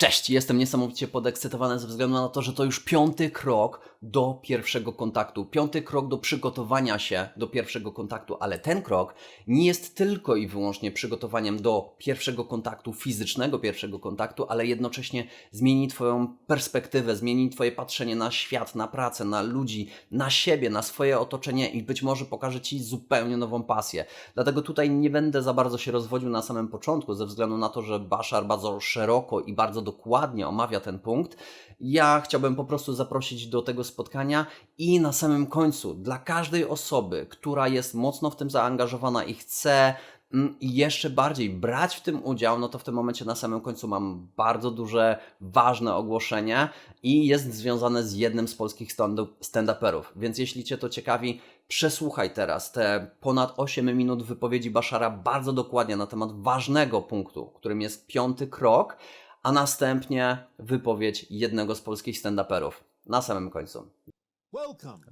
Cześć, jestem niesamowicie podekscytowany ze względu na to, że to już piąty krok do pierwszego kontaktu. Piąty krok do przygotowania się do pierwszego kontaktu, ale ten krok nie jest tylko i wyłącznie przygotowaniem do pierwszego kontaktu, fizycznego pierwszego kontaktu, ale jednocześnie zmieni Twoją perspektywę, zmieni Twoje patrzenie na świat, na pracę, na ludzi, na siebie, na swoje otoczenie i być może pokaże Ci zupełnie nową pasję. Dlatego tutaj nie będę za bardzo się rozwodził na samym początku, ze względu na to, że Bashar bardzo szeroko i bardzo dokładnie omawia ten punkt. Ja chciałbym po prostu zaprosić do tego spotkania i na samym końcu dla każdej osoby, która jest mocno w tym zaangażowana i chce mm, jeszcze bardziej brać w tym udział, no to w tym momencie na samym końcu mam bardzo duże, ważne ogłoszenie i jest związane z jednym z polskich stand- stand-uperów. Więc jeśli Cię to ciekawi, przesłuchaj teraz te ponad 8 minut wypowiedzi Baszara bardzo dokładnie na temat ważnego punktu, którym jest piąty krok, a następnie wypowiedź jednego z polskich stand-uperów na samym końcu.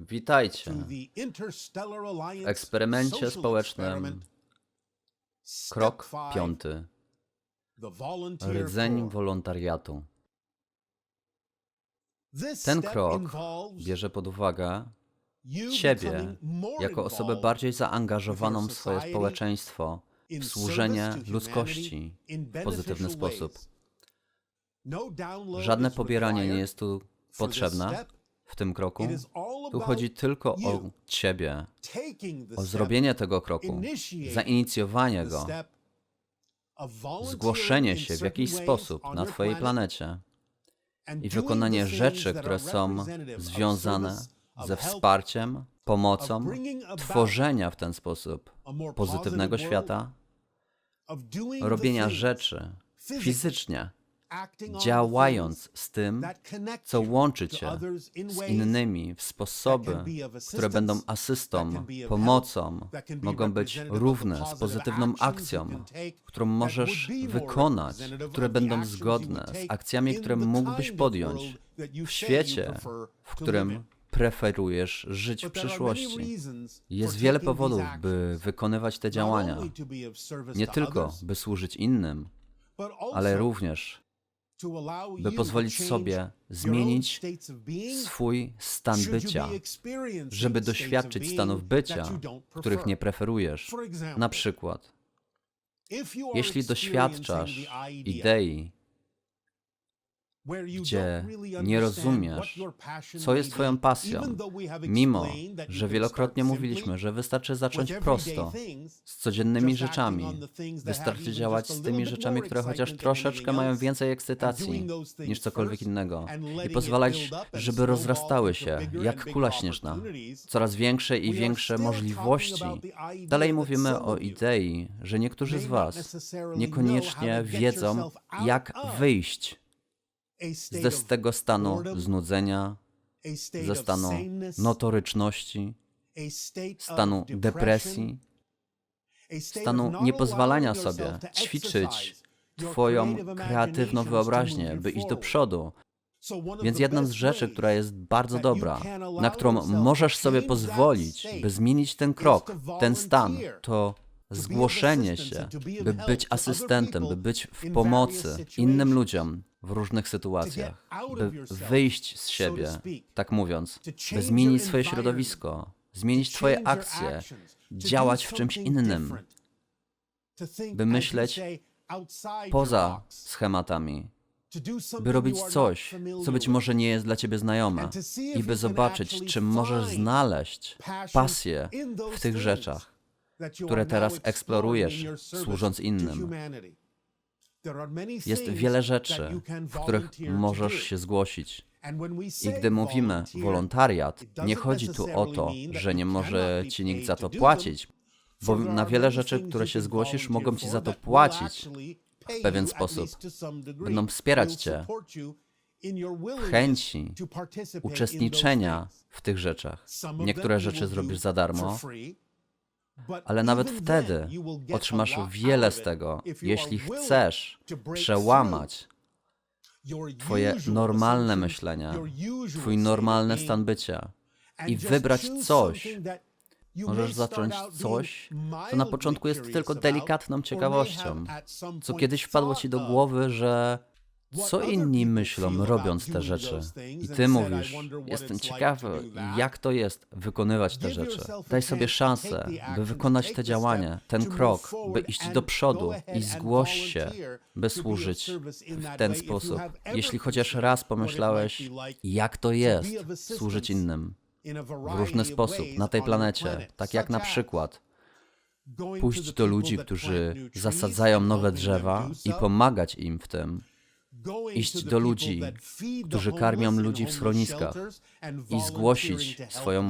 Witajcie w eksperymencie społecznym. Krok piąty. Rdzeń wolontariatu. Ten krok bierze pod uwagę Ciebie jako osobę bardziej zaangażowaną w swoje społeczeństwo, w służenie ludzkości w pozytywny sposób. Żadne pobieranie nie jest tu potrzebne w tym kroku. Tu chodzi tylko o Ciebie, o zrobienie tego kroku, zainicjowanie go, zgłoszenie się w jakiś sposób na Twojej planecie i wykonanie rzeczy, które są związane ze wsparciem, pomocą, tworzenia w ten sposób pozytywnego świata, robienia rzeczy fizycznie, działając z tym, co łączy Cię z innymi w sposoby, które będą asystą, pomocą, mogą być równe z pozytywną akcją, którą możesz wykonać, które będą zgodne z akcjami, które mógłbyś podjąć w świecie, w którym preferujesz żyć w przyszłości. Jest wiele powodów, by wykonywać te działania. Nie tylko, by służyć innym, ale również, by pozwolić sobie zmienić swój stan bycia, żeby doświadczyć stanów bycia, których nie preferujesz. Na przykład, jeśli doświadczasz idei, gdzie nie rozumiesz, co jest Twoją pasją, mimo że wielokrotnie mówiliśmy, że wystarczy zacząć prosto, z codziennymi rzeczami, wystarczy działać z tymi rzeczami, które chociaż troszeczkę mają więcej ekscytacji niż cokolwiek innego. i pozwalać, żeby rozrastały się jak kula śnieżna, coraz większe i większe możliwości. Dalej mówimy o idei, że niektórzy z Was niekoniecznie wiedzą, jak wyjść ze z tego stanu znudzenia, ze stanu notoryczności, stanu depresji, stanu niepozwalania sobie ćwiczyć Twoją kreatywną wyobraźnię, by iść do przodu. Więc jedna z rzeczy, która jest bardzo dobra, na którą możesz sobie pozwolić, by zmienić ten krok, ten stan, to zgłoszenie się, by być asystentem, by być w pomocy innym ludziom w różnych sytuacjach, by wyjść z siebie, tak mówiąc, by zmienić swoje środowisko, zmienić Twoje akcje, działać w czymś innym, by myśleć poza schematami, by robić coś, co być może nie jest dla Ciebie znajome i by zobaczyć, czy możesz znaleźć pasję w tych rzeczach, które teraz eksplorujesz, służąc innym. Jest wiele rzeczy, w których możesz się zgłosić. I gdy mówimy wolontariat, nie chodzi tu o to, że nie może ci nikt za to płacić, bo na wiele rzeczy, które się zgłosisz, mogą ci za to płacić w pewien sposób. Będą wspierać cię w chęci uczestniczenia w tych rzeczach. Niektóre rzeczy zrobisz za darmo, ale nawet wtedy otrzymasz wiele z tego, jeśli chcesz przełamać Twoje normalne myślenia, Twój normalny stan bycia i wybrać coś. Możesz zacząć coś, co na początku jest tylko delikatną ciekawością, co kiedyś wpadło Ci do głowy, że Co inni myślą, robiąc te rzeczy? I ty mówisz, jestem ciekawy, jak to jest wykonywać te rzeczy. Daj sobie szansę, by wykonać te działania, ten krok, by iść do przodu i zgłoś się, by służyć w ten sposób. Jeśli chociaż raz pomyślałeś, jak to jest służyć innym w różny sposób na tej planecie, tak jak na przykład pójść do ludzi, którzy zasadzają nowe drzewa i pomagać im w tym, iść do ludzi, którzy karmią ludzi w schroniskach i zgłosić swoją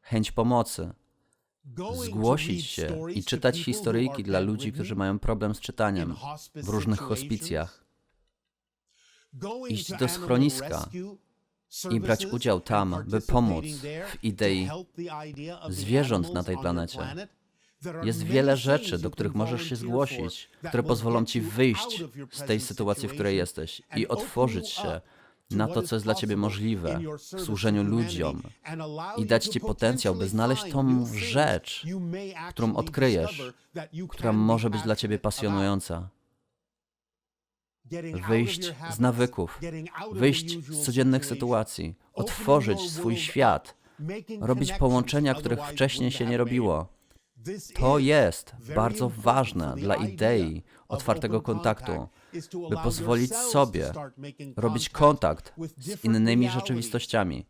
chęć pomocy, zgłosić się i czytać historyjki dla ludzi, którzy mają problem z czytaniem w różnych hospicjach, iść do schroniska i brać udział tam, by pomóc w idei zwierząt na tej planecie. Jest wiele rzeczy, do których możesz się zgłosić, które pozwolą ci wyjść z tej sytuacji, w której jesteś i otworzyć się na to, co jest dla ciebie możliwe w służeniu ludziom i dać ci potencjał, by znaleźć tą rzecz, którą odkryjesz, która może być dla ciebie pasjonująca. Wyjść z nawyków, wyjść z codziennych sytuacji, otworzyć swój świat, robić połączenia, których wcześniej się nie robiło. To jest bardzo ważne dla idei otwartego kontaktu, by pozwolić sobie robić kontakt z innymi rzeczywistościami,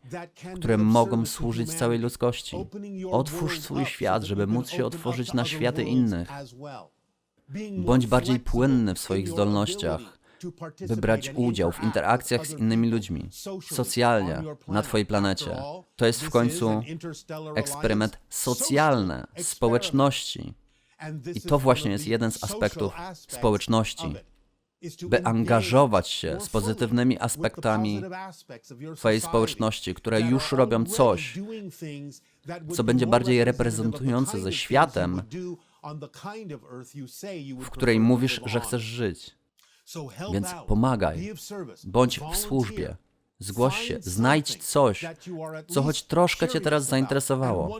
które mogą służyć całej ludzkości. Otwórz swój świat, żeby móc się otworzyć na światy innych. Bądź bardziej płynny w swoich zdolnościach, by brać udział w interakcjach z innymi ludźmi, socjalnie, na Twojej planecie. To jest w końcu eksperyment socjalny, społeczności. I to właśnie jest jeden z aspektów społeczności, by angażować się z pozytywnymi aspektami Twojej społeczności, które już robią coś, co będzie bardziej reprezentujące ze światem, w której mówisz, że chcesz żyć. Więc pomagaj, bądź w służbie, zgłoś się, znajdź coś, co choć troszkę Cię teraz zainteresowało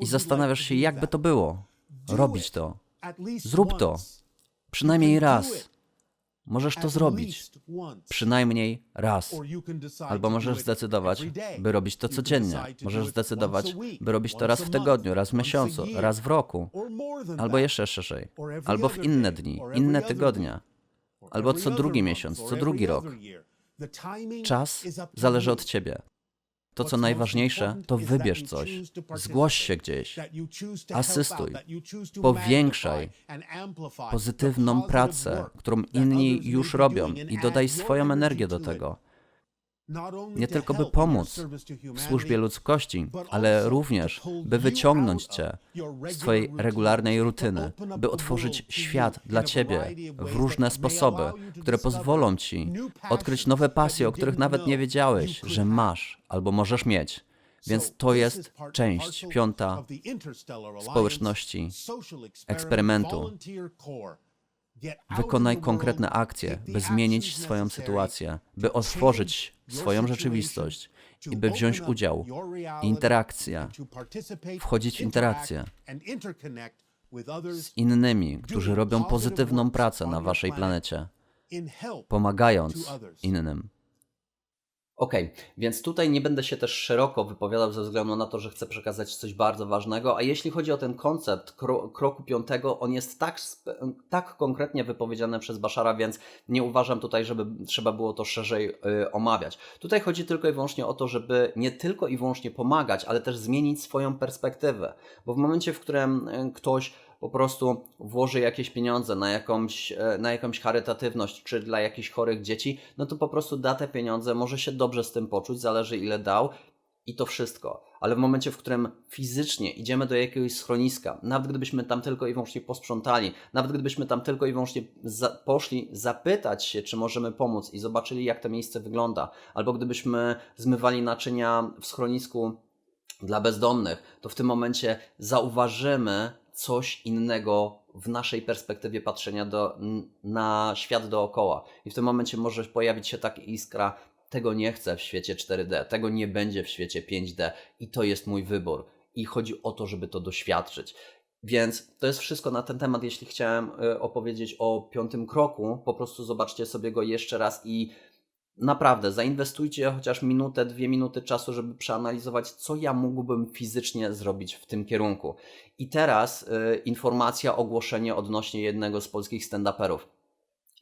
i zastanawiasz się, jakby to było. Robić to. Zrób to. Przynajmniej raz. Możesz to zrobić. Przynajmniej raz. Albo możesz zdecydować, by robić to codziennie. Możesz zdecydować, by robić to raz w tygodniu, raz w miesiącu, raz w roku. Albo jeszcze szerzej. Albo w inne dni, inne tygodnie albo co drugi miesiąc, co drugi rok. Czas zależy od ciebie. To, co najważniejsze, to wybierz coś, zgłoś się gdzieś, asystuj, powiększaj pozytywną pracę, którą inni już robią i dodaj swoją energię do tego. Nie tylko by pomóc w służbie ludzkości, ale również by wyciągnąć Cię z Twojej regularnej rutyny, by otworzyć świat dla Ciebie w różne sposoby, które pozwolą Ci odkryć nowe pasje, o których nawet nie wiedziałeś, że masz albo możesz mieć. Więc to jest część piąta społeczności, eksperymentu. Wykonaj konkretne akcje, by zmienić swoją sytuację, by otworzyć swoją rzeczywistość i by wziąć udział. Interakcja. Wchodzić w interakcję z innymi, którzy robią pozytywną pracę na waszej planecie, pomagając innym. Okay, więc tutaj nie będę się też szeroko wypowiadał ze względu na to, że chcę przekazać coś bardzo ważnego, a jeśli chodzi o ten koncept kro kroku piątego, on jest tak, tak konkretnie wypowiedziany przez Baszara, więc nie uważam tutaj, żeby trzeba było to szerzej yy, omawiać. Tutaj chodzi tylko i wyłącznie o to, żeby nie tylko i wyłącznie pomagać, ale też zmienić swoją perspektywę, bo w momencie, w którym ktoś po prostu włoży jakieś pieniądze na jakąś, e, na jakąś charytatywność czy dla jakichś chorych dzieci, no to po prostu da te pieniądze, może się dobrze z tym poczuć, zależy ile dał i to wszystko. Ale w momencie, w którym fizycznie idziemy do jakiegoś schroniska, nawet gdybyśmy tam tylko i wyłącznie posprzątali, nawet gdybyśmy tam tylko i wyłącznie za poszli zapytać się, czy możemy pomóc i zobaczyli, jak to miejsce wygląda, albo gdybyśmy zmywali naczynia w schronisku dla bezdomnych, to w tym momencie zauważymy, coś innego w naszej perspektywie patrzenia do, na świat dookoła. I w tym momencie może pojawić się taka iskra, tego nie chcę w świecie 4D, tego nie będzie w świecie 5D i to jest mój wybór. I chodzi o to, żeby to doświadczyć. Więc to jest wszystko na ten temat. Jeśli chciałem y, opowiedzieć o piątym kroku, po prostu zobaczcie sobie go jeszcze raz i naprawdę zainwestujcie chociaż minutę, dwie minuty czasu, żeby przeanalizować, co ja mógłbym fizycznie zrobić w tym kierunku. I teraz y, informacja, ogłoszenie odnośnie jednego z polskich stand-uperów.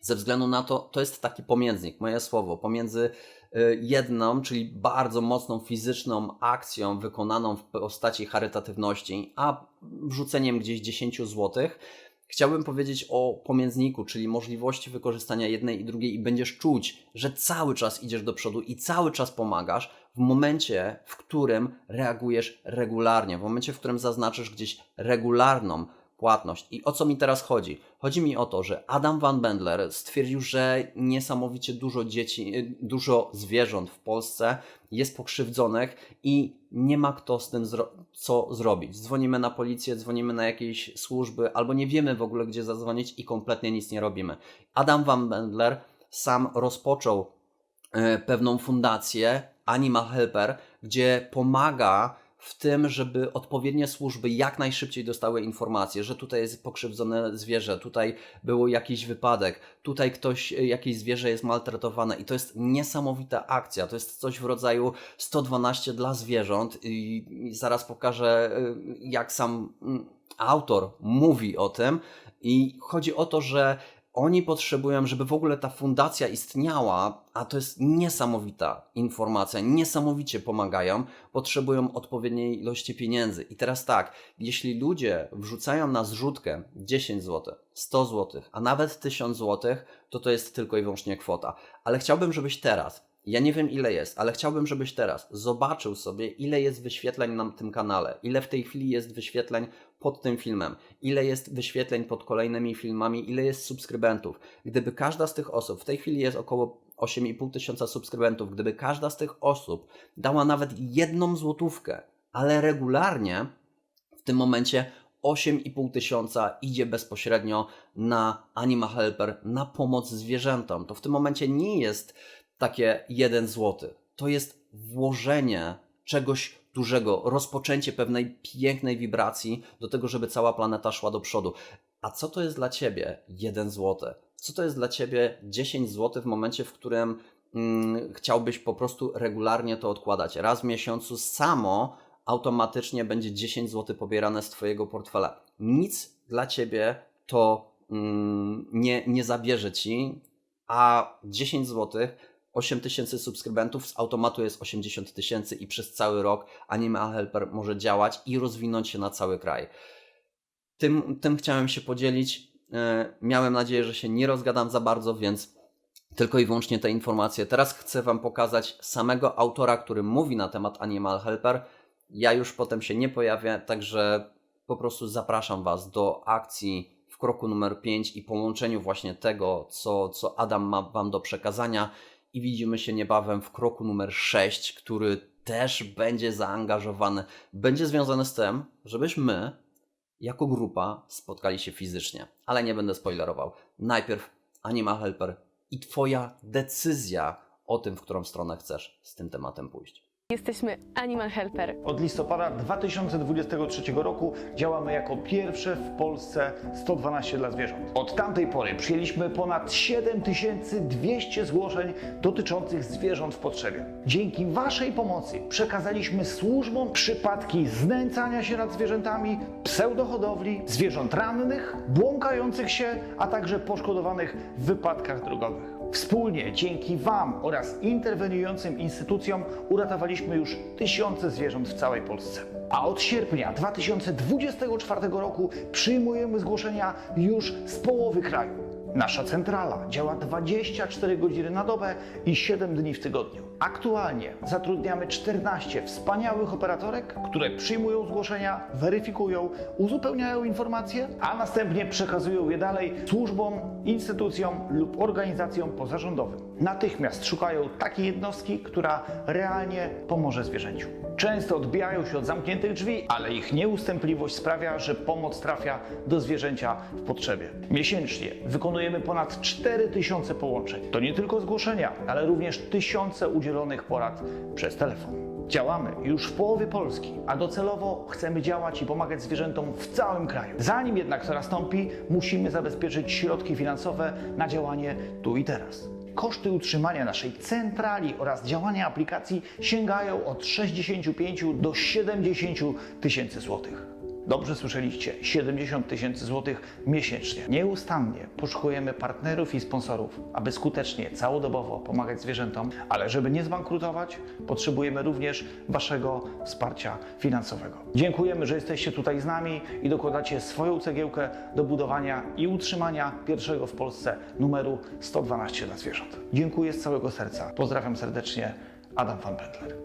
Ze względu na to, to jest taki pomiędnik, moje słowo, pomiędzy y, jedną, czyli bardzo mocną fizyczną akcją wykonaną w postaci charytatywności, a wrzuceniem gdzieś 10 złotych, Chciałbym powiedzieć o pomiędniku, czyli możliwości wykorzystania jednej i drugiej, i będziesz czuć, że cały czas idziesz do przodu i cały czas pomagasz w momencie, w którym reagujesz regularnie, w momencie, w którym zaznaczysz gdzieś regularną płatność. I o co mi teraz chodzi? Chodzi mi o to, że Adam Van Bendler stwierdził, że niesamowicie dużo dzieci, y, dużo zwierząt w Polsce jest pokrzywdzonych i nie ma kto z tym zro co zrobić. Dzwonimy na policję, dzwonimy na jakieś służby, albo nie wiemy w ogóle, gdzie zadzwonić i kompletnie nic nie robimy. Adam Van Bendler sam rozpoczął e, pewną fundację Animal Helper, gdzie pomaga w tym, żeby odpowiednie służby jak najszybciej dostały informacje, że tutaj jest pokrzywdzone zwierzę, tutaj był jakiś wypadek, tutaj ktoś, jakieś zwierzę jest maltretowane i to jest niesamowita akcja. To jest coś w rodzaju 112 dla zwierząt i zaraz pokażę, y, jak sam mm, autor mówi o tym. I chodzi o to, że oni potrzebują, żeby w ogóle ta fundacja istniała, a to jest niesamowita informacja, niesamowicie pomagają, potrzebują odpowiedniej ilości pieniędzy. I teraz tak, jeśli ludzie wrzucają na zrzutkę 10 zł, 100 zł, a nawet 1000 zł, to to jest tylko i wyłącznie kwota. Ale chciałbym, żebyś teraz, ja nie wiem ile jest, ale chciałbym, żebyś teraz zobaczył sobie, ile jest wyświetleń na tym kanale, ile w tej chwili jest wyświetleń pod tym filmem, ile jest wyświetleń pod kolejnymi filmami, ile jest subskrybentów. Gdyby każda z tych osób, w tej chwili jest około 8,5 tysiąca subskrybentów, gdyby każda z tych osób dała nawet jedną złotówkę, ale regularnie, w tym momencie 8,5 tysiąca idzie bezpośrednio na Anima Helper, na pomoc zwierzętom. To w tym momencie nie jest takie 1 zł. To jest włożenie czegoś dużego, rozpoczęcie pewnej pięknej wibracji do tego, żeby cała planeta szła do przodu. A co to jest dla ciebie 1 zł? Co to jest dla ciebie 10 zł w momencie, w którym mm, chciałbyś po prostu regularnie to odkładać? Raz w miesiącu samo automatycznie będzie 10 zł pobierane z twojego portfela. Nic dla ciebie to mm, nie, nie zabierze ci, a 10 zł 8 tysięcy subskrybentów, z automatu jest 80 tysięcy i przez cały rok Anima Helper może działać i rozwinąć się na cały kraj. Tym, tym chciałem się podzielić. E, Miałem nadzieję, że się nie rozgadam za bardzo, więc tylko i wyłącznie te informacje. Teraz chcę Wam pokazać samego autora, który mówi na temat Animal Helper. Ja już potem się nie pojawię, także po prostu zapraszam Was do akcji w kroku numer 5 i połączeniu właśnie tego, co, co Adam ma Wam do przekazania i widzimy się niebawem w kroku numer 6, który też będzie zaangażowany, będzie związany z tym, żebyśmy jako grupa spotkali się fizycznie. Ale nie będę spoilerował. Najpierw Anima Helper i Twoja decyzja o tym, w którą stronę chcesz z tym tematem pójść. Jesteśmy Animal Helper. Od listopada 2023 roku działamy jako pierwsze w Polsce 112 dla zwierząt. Od tamtej pory przyjęliśmy ponad 7200 zgłoszeń dotyczących zwierząt w potrzebie. Dzięki Waszej pomocy przekazaliśmy służbom przypadki znęcania się nad zwierzętami, pseudohodowli, zwierząt rannych, błąkających się, a także poszkodowanych w wypadkach drogowych. Wspólnie dzięki Wam oraz interweniującym instytucjom uratowaliśmy już tysiące zwierząt w całej Polsce. A od sierpnia 2024 roku przyjmujemy zgłoszenia już z połowy kraju. Nasza centrala działa 24 godziny na dobę i 7 dni w tygodniu. Aktualnie zatrudniamy 14 wspaniałych operatorek, które przyjmują zgłoszenia, weryfikują, uzupełniają informacje, a następnie przekazują je dalej służbom, instytucjom lub organizacjom pozarządowym. Natychmiast szukają takiej jednostki, która realnie pomoże zwierzęciu. Często odbijają się od zamkniętych drzwi, ale ich nieustępliwość sprawia, że pomoc trafia do zwierzęcia w potrzebie. Miesięcznie wykonujemy ponad 4000 połączeń. To nie tylko zgłoszenia, ale również tysiące udzielonych porad przez telefon. Działamy już w połowie Polski, a docelowo chcemy działać i pomagać zwierzętom w całym kraju. Zanim jednak to nastąpi, musimy zabezpieczyć środki finansowe na działanie tu i teraz. Koszty utrzymania naszej centrali oraz działania aplikacji sięgają od 65 do 70 tysięcy złotych. Dobrze słyszeliście, 70 tysięcy złotych miesięcznie. Nieustannie poszukujemy partnerów i sponsorów, aby skutecznie, całodobowo pomagać zwierzętom, ale żeby nie zbankrutować, potrzebujemy również Waszego wsparcia finansowego. Dziękujemy, że jesteście tutaj z nami i dokładacie swoją cegiełkę do budowania i utrzymania pierwszego w Polsce numeru 112 dla zwierząt. Dziękuję z całego serca. Pozdrawiam serdecznie, Adam van Pendler.